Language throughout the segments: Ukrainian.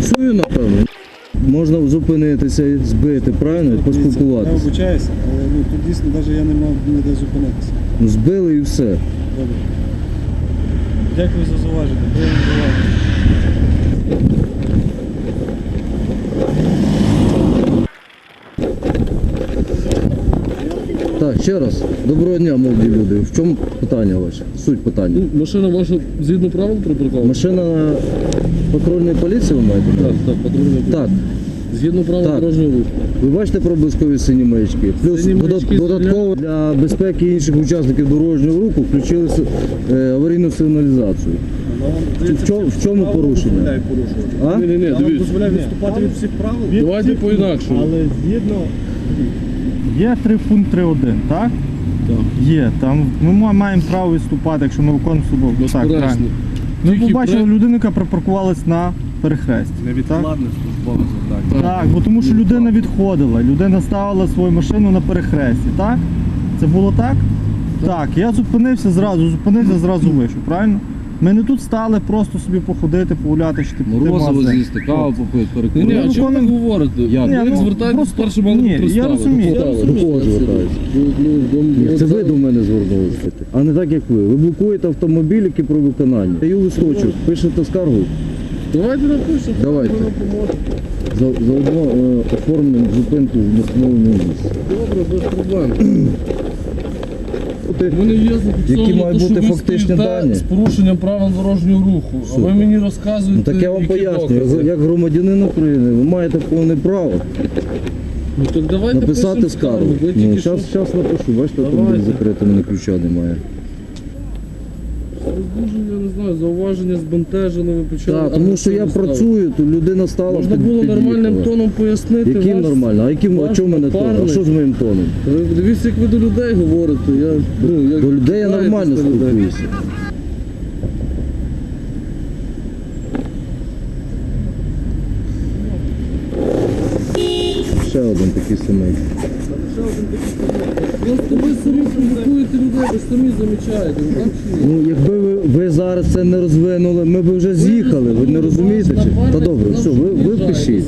працюю, напевно. Можна зупинитися, збити, правильно, і Я обучаюся, але ну, тут дійсно навіть я не мав ніде зупинитися. Збили і все. Добре. Дякую за зауваження. Дякую за зауваження. Так, ще раз. Доброго дня, молоді люди. В чому питання ваше? Суть питання. Ну, машина ваша згідно правил припаркована? Машина патрульної поліції ви маєте? на Так, увазі? так, патрульний. Так. Згідно правил Так. дорожнього руху. Ви бачите проблискові сині маячки? Плюс Сині додат- маячки додатково для безпеки інших учасників дорожнього руху включили с- е, аварійну сигналізацію. В чому, в чому порушення? А? Ні, ні, ні, Я вам дивіться. дозволяю відступати від всіх правил. Давайте по-інакшому. Але згідно є 3 пункт 3.1, так? Так. Є. Там ми маємо право відступати, якщо ми виконуємо собою. Так, правильно. Ми Тільки побачили при- людину, яка припаркувалась на перехресті. Так? Невідкладне службове завдання. так, бо тому що людина відходила, людина ставила свою машину на перехресті, так? Це було так? Так, я зупинився зразу, зупинився, зразу вийшов, правильно? Ми не тут стали просто собі походити, погуляти, чи типу. ти Морозиво магазин. з'їсти, каву попити, Ні, ні, а чому ви говорите? Як? Ні, як ну, звертаєтесь, просто- перше мали ні, б я представити. розумію, я Поставили. розумію. До кого звертаюсь? Ну, ну, Ні, це ви до- мене звернулися, а не так як ви. Ви блокуєте автомобіль, який про виконання. Даю листочок, пишете скаргу, Давайте напишемо. Давайте. за- заодно е, оформимо зупинку в нестановленому місці. Добре, без проблем. Ти- У є зафіксовано, Які мають що бути ви фактичні стоїте дані? з порушенням правил дорожнього руху. А Супер. ви мені розказуєте, Ну так я вам які пояснюю, докази. ви як громадянин України, ви маєте повне право Ну так давайте написати пишемо скаргу. Ви Ну, тільки зараз, що зараз напишу, бачите, Давайте. автомобіль закритий, мене ключа немає. Дуже, я не знаю, зауваження збентежили, ви почали. Так, тому що я агресивно працюю, то людина стала. Можна під- було під'їхала. нормальним тоном пояснити. Яким ваш- нормально? А яким а ваш чому мене тоном? А напарник. що з моїм тоном? Ви Дивіться, як ви до людей говорите. Я, ну, як До людей я знаєте, нормально до людей. спілкуюся. Ще один такий самий. Просто ви самі людей, самі замічаєте. ну, так чи ні? Ну, якби ви, ви зараз це не розвинули, ми б вже з'їхали, ви не розумієте? Чи? Та добре, все, ви, ви пишіть.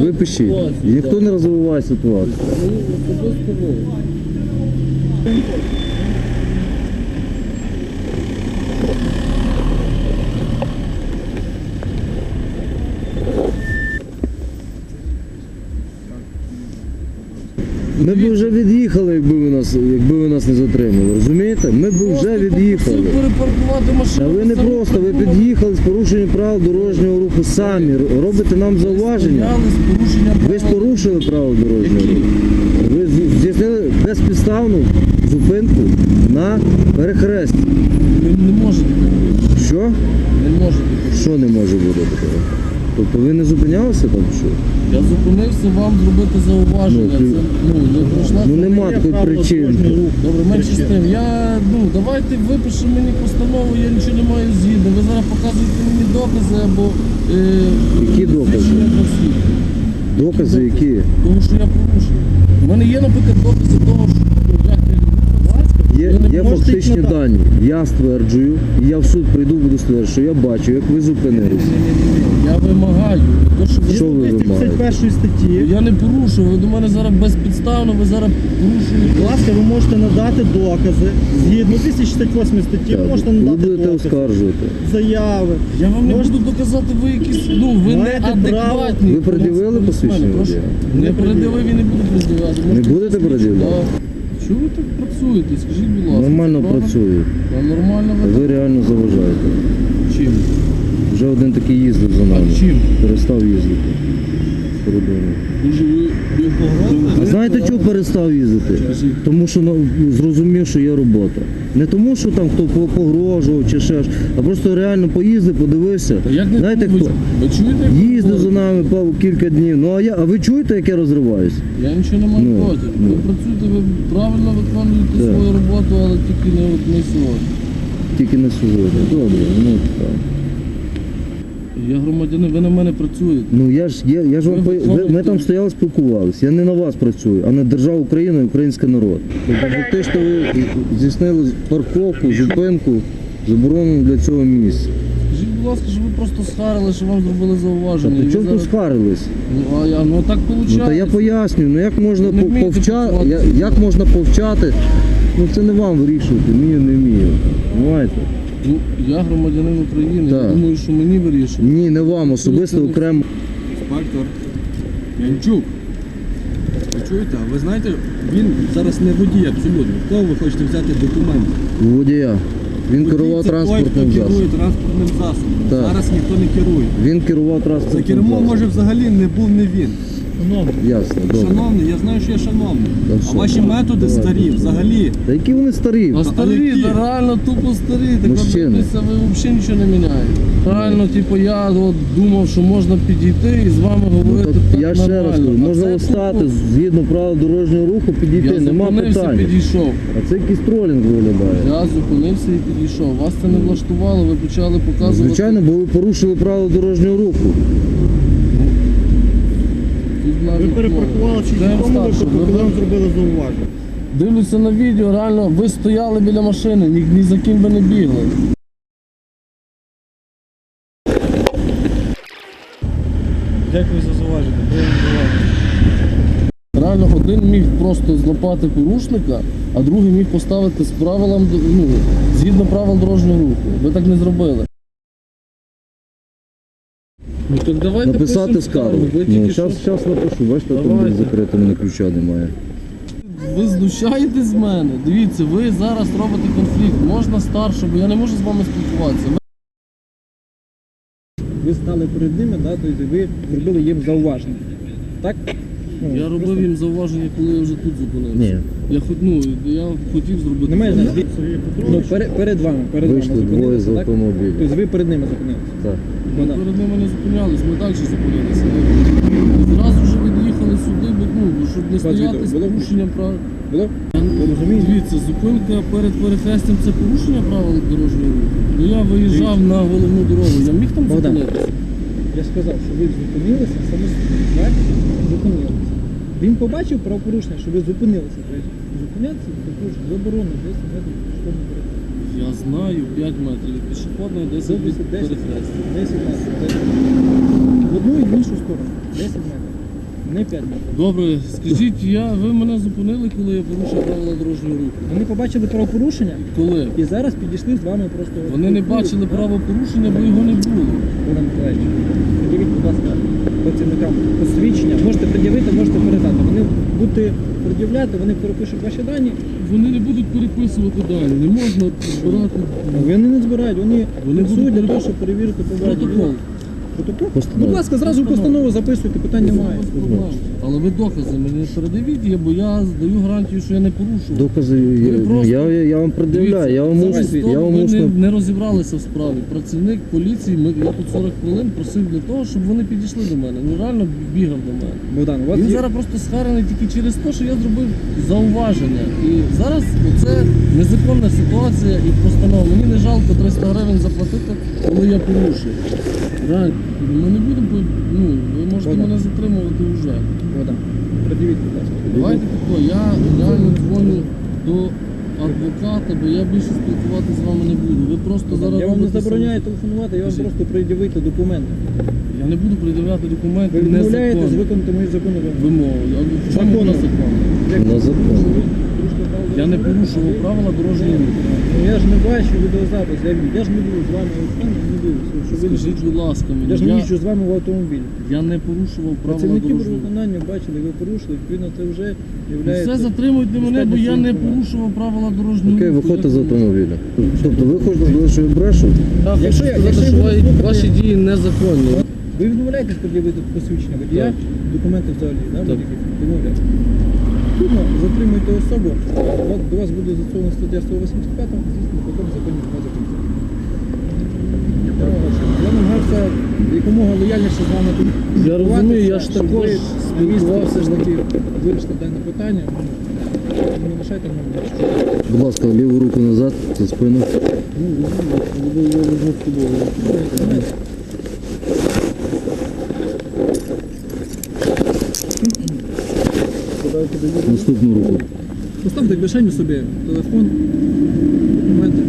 Ви пишіть. Ніхто не розвиває ситуацію. Ну, особисто ви. Ми б вже від'їхали, якби ви нас, якби ви нас не затримали. Розумієте? Ми б вже від'їхали. А ви не просто, ви під'їхали з порушенням правил дорожнього руху самі. Робите нам зауваження. Ви ж порушили правила дорожнього руху. Ви здійснили безпідставну зупинку на перехресті. Ви не можете. Що? Не можете. Що не може бути такого? Тобто ви не зупинялися там що? Я зупинився вам зробити зауваження. Ну, ти- Це, ну, не пройшла. Ну нема такої причини. Добре, менше з тим. Я, ну, давайте випишемо мені постанову, я нічого не маю згідно. Ви зараз показуєте мені докази або е, Які докази? свідчення. Докази які? Тому що я порушив. У мене є, наприклад, докази того, що Є, не можете фактичні їх надати. дані. Я стверджую, і я в суд прийду, буду стверджувати, що я бачу, як ви зупинилися. Я вимагаю. То, що ви Що ви вимагаєте? 251 статті. Я не порушив, ви до мене зараз безпідставно, ви зараз порушуєте. Будь ласка, ви можете надати докази. Згідно 268 статті, ви можете Ви надати будете докази, оскаржувати. заяви. Я вам не Можете- буду доказати, ви якісь, ну, ви Маєте неадекватні. Ви пред'явили посвідчення водія? Не пред'явив і не буду пред'являти. Не будете пред'являти? Чого ви так працюєте? Скажіть, будь ласка. Нормально правда? працюю. Та нормально А ви ви реально заважаєте. чим? Вже один такий їздив за нами. А чим? Перестав їздити. В. Дуже ви, ви погрозили? А знаєте, чого перестав їздити? Тому що ну, зрозумів, що є робота. Не тому, що там хто по- погрожував чи ще ж, а просто реально поїздив, подивився. Та як не Знаєте хто? Ви, ви чуєте? як Їздив за нами пав кілька днів. Ну а я, а ви чуєте, як я розриваюсь? Я нічого не маю Ну, проти. ну. Ви працюєте, ви правильно виконуєте свою роботу, але тільки не, от не сьогодні. Тільки не сьогодні. Добре, ну так. Я громадянин, ви на мене працюєте. Ну я ж я, я ж вам Ви по- ви, ми там стояли, спілкувалися. Я не на вас працюю, а на державу України і український народ. Тобто за те, що ви здійснили парковку, зупинку, заборонено для цього місця. Скажіть, будь ласка, що ви просто схарили, що вам зробили Та зауваження. при І чому ви тут зараз- скарились? Ну, а я, ну так виходить. Ну та я пояснюю, ну як можна не по- вмієте повча... спілкуватися. я- як можна повчати? Ну це не вам вирішувати, вмію, не вмію. Понимаєте? Ну, я громадянин України, Так. я думаю, що мені вирішує. Ні, не вам, особисто окремо. Інспектор Янчук. Ви чуєте? А ви знаєте, він зараз не водій абсолютно. Кого ви хочете взяти документи? у водія. Він Водій керував це транспортним хто керує засобом. транспортним засобом. Так. Зараз ніхто не керує. Він керував За транспортним кермом засобом. може взагалі не був не він. Ясно, добре. Шановний, я знаю, що я шановний. Та А що? ваші методи Давайте. старі взагалі. Та які вони старі? А старі, які? да реально тупо старі, так Мужчини. дивіться, ви взагалі нічого не міняєте. Реально, типу, я от думав, що можна підійти і з вами Ну, говорити. так так я ще раз нормально. кажу, А можна це встати тупо- згідно правил дорожнього руху, підійти, Я нема зупинився, питань. підійшов. А це якийсь тролінг виглядає. Я зупинився і підійшов. Вас це не влаштувало, ви почали показувати. Ну, Звичайно, бо ви порушили правила дорожнього руху. Ви перепаркували чи де в тому старший? коли вам зробили зауваження. Дивлюся на відео, реально, ви стояли біля машини, ні, ні за ким би не бігли. Дякую за зауваження. Реально, один міг просто злопати порушника, а другий міг поставити з правилам, ну, згідно правил дорожнього руху. Ви так не зробили. Ну так давайте Написати пишемо скаргу. Ви, Ну, тільки зараз, що- зараз напишу, бачите, там Давайте. закрито, мене ключа немає. ви знущаєтесь з мене. Дивіться, ви зараз робите конфлікт. Можна старше, бо я не можу з вами спілкуватися. Ви- ви стали перед ними, да, тобто ви зробили їм зауваження. Так? Ну, Я робив їм зауваження, коли я вже тут зупинився. Ні. Я хоч, ну, я хотів зробити. Немає зауваження. значення. Ну, перед, перед вами, перед Вийшли вами двоє з зупинилися, так? автомобіля. Тобто ви перед ними зупинилися. Так. Ну, да. Перед ними не зупинялись, ми далі зупинилися. Зразу ж від'їхали сюди, бо, ну, щоб не стояти з було? порушенням прав. Було? Ви розумієте? Дивіться, зупинка перед перехрестям це порушення правил дорожнього руху. Ну я виїжджав на головну дорогу, я міг там Богдан. зупинитися. Я сказав, що ви зупинилися самостійно. Так? Зупинилися. Він побачив правопорушення, що ви зупинилися. Зупинятися також заборонено 10 метрів пішохідного переходу. Я знаю 5 метрів від пішохідної, 10 від 10, 10, перехрестя. 10 метрів. 10 В одну і в іншу сторону. 10 метрів. Не 5 метрів. Добре, скажіть, я, ви мене зупинили, коли я порушив правила дорожнього руху? Вони побачили правопорушення Коли? і зараз підійшли з вами просто. Вони не бачили правопорушення, бо його не було. Богдан Миколаївич, пред'явіть, будь ласка, працівникам посвідчення. Можете пред'явити, можете передати. Вони будете пред'являти, вони перепишуть ваші дані. Вони не будуть переписувати далі, не можна збирати Вони не збирають, вони, Вони будуть для того, щоб перевірити побачення. протокол. Постанова. Будь ласка, зразу постанову записуйте, питань немає. Але ви докази мені передавіть, є, бо я здаю гарантію, що я не порушував. Докази я, просто- я, я, я вам пред'являю, я вам усно, я вам ви усно. не, не розібралися в справі. Працівник поліції, ми, я тут 40 хвилин просив для того, щоб вони підійшли до мене. Ну реально бігав до мене. Богдан, у вас Він є... зараз просто схарений тільки через те, що я зробив зауваження. І зараз це незаконна ситуація і постанова. Мені не жалко 300 гривень заплатити, коли я порушив. Реально, ми не будемо, ну, ви можете мене затримувати вже. Богдан, пред'явіть, будь ласка. Давайте тако, я реально дзвоню до адвоката, бо я більше спілкуватися з вами не буду. Ви просто зараз Я вам не робите забороняю телефонувати, я вам Скажіть. просто пред'явити документи. Я не буду пред'являти документи Ви відмовляєтесь незаконні виконати мої закони вимоги. вимоги. В чому Законом. незаконно? На закон. Я не порушував правила дорожнього руху. Ну я ж не бачу відеозапис, я, я ж не був з вами в автомобілі, не дивився, що ви Скажіть, будь ласка, Я ж не я, їжджу з вами в автомобілі. я не порушував правила Працівники дорожнього руху. виконання бачили, ви порушили, відповідно це вже є. Все затримуйте мене, бо я не порушував правила дорожнього Окей, виходьте з автомобіля. Тобто ви хочете сказати, що я брешу? Я хочу Якщо я- якщо я буду ваші- слухати- ваші дії незаконні. Ви відмовляєтесь пред'явити посвідчення водія, Так. документи взагалі, да, будь-які? Відмовляєтесь. Відповідно, затримуйте особу, от до вас буде застосована стаття 185, звісно, потім законні два закони. Я намагався якомога лояльніше з вами тут Я розумію, я ж також спілкувався з ж таки вирішити дане питання. Ну, Не лишайте мене. Будь ласка, ліву руку назад, за спину. Ну, я візьму з тобою. Наступну руку. Поставте в кишеню собі телефон, документи.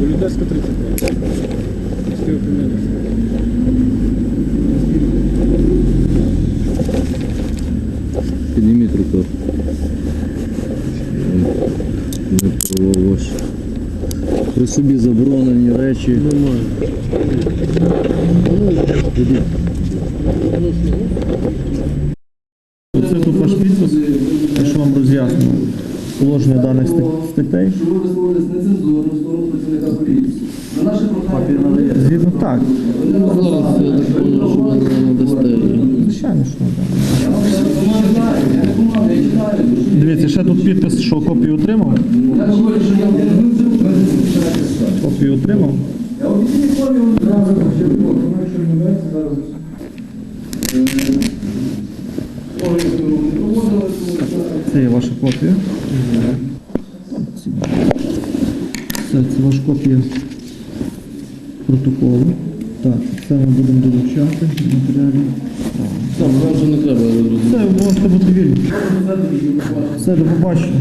Політеська 32. Підніміть руку. Не прововож. При собі заборонені речі. Немає. Оце тут ваш підпис, я ж вам роз'яснюю положення даних стат- статей. Що ви висловились нецензурно в сторону працівника поліції. На наше прохання Згідно так. Зараз я так понял, що ви не надасте. Звичайно, що так. я знаю, я документ, я читаю. Дивіться, ще тут підпис, що копію отримав. Я говорю, що я Копію отримав. Я якщо не нравиться, зараз. Організацію не проводили, тому Це є ваша копія. Це, це ваша копія протоколу. Так, це ми будемо долучати матеріалі. Так, вам вже не треба, Це можете бути вільні. Все, до побачення.